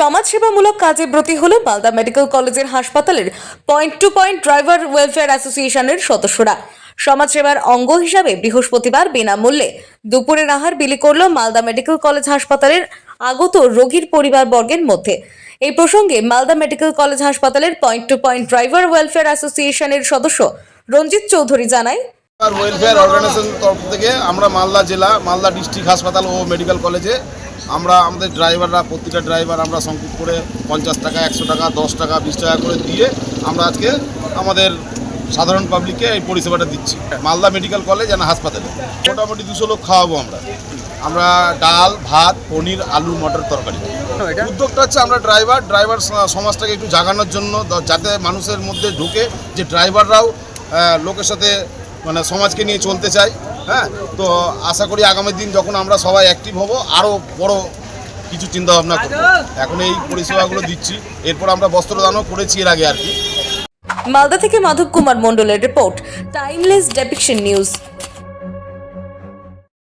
সমাজসেবামূলক কাজে ব্রতী হল মালদা মেডিকেল কলেজের হাসপাতালের point to point driver welfare অ্যাসোসিয়েশনের সদস্যরা। সমাজসেবার অঙ্গ হিসাবে বৃহস্পতিবার বিনামূল্যে দুপুরের আহার বিলি করল মালদা মেডিকেল কলেজ হাসপাতালের আগত রোগীর পরিবারবর্গের মধ্যে। এই প্রসঙ্গে মালদা মেডিকেল কলেজ হাসপাতালের point to point driver welfare অ্যাসোসিয়েশনের সদস্য রঞ্জিত চৌধুরী জানায় ওয়েলফেয়ার অর্গানাইজেশনের তরফ থেকে আমরা মালদা জেলা মালদা ডিস্ট্রিক্ট হাসপাতাল ও মেডিকেল কলেজে আমরা আমাদের ড্রাইভাররা প্রতিটা ড্রাইভার আমরা সংযোগ করে পঞ্চাশ টাকা একশো টাকা দশ টাকা বিশ টাকা করে দিয়ে আমরা আজকে আমাদের সাধারণ পাবলিককে এই পরিষেবাটা দিচ্ছি। মালদা মেডিকেল কলেজ অ্যান্ড হাসপাতালে। মোটামুটি দুশো লোক খাওয়াবো আমরা। আমরা ডাল ভাত পনির আলু মটর তরকারি। উদ্যোগটা হচ্ছে আমরা ড্রাইভার ড্রাইভার সমাজটাকে একটু জাগানোর জন্য যাতে মানুষের মধ্যে ঢুকে যে ড্রাইভাররাও লোকের সাথে মানে সমাজকে নিয়ে চলতে চাই হ্যাঁ? তো আশা করি আগামী দিন যখন আমরা সবাই অ্যাক্টিভ হব আরও বড় কিছু চিন্তা ভাবনা করব। এখন এই পরিষেবাগুলো দিচ্ছি। এরপর আমরা বস্ত্রদানও করেছি এর আগে আর কি। মালদা থেকে মাধব কুমার মণ্ডলের রিপোর্ট টাইমলেস ডেপিকশন নিউজ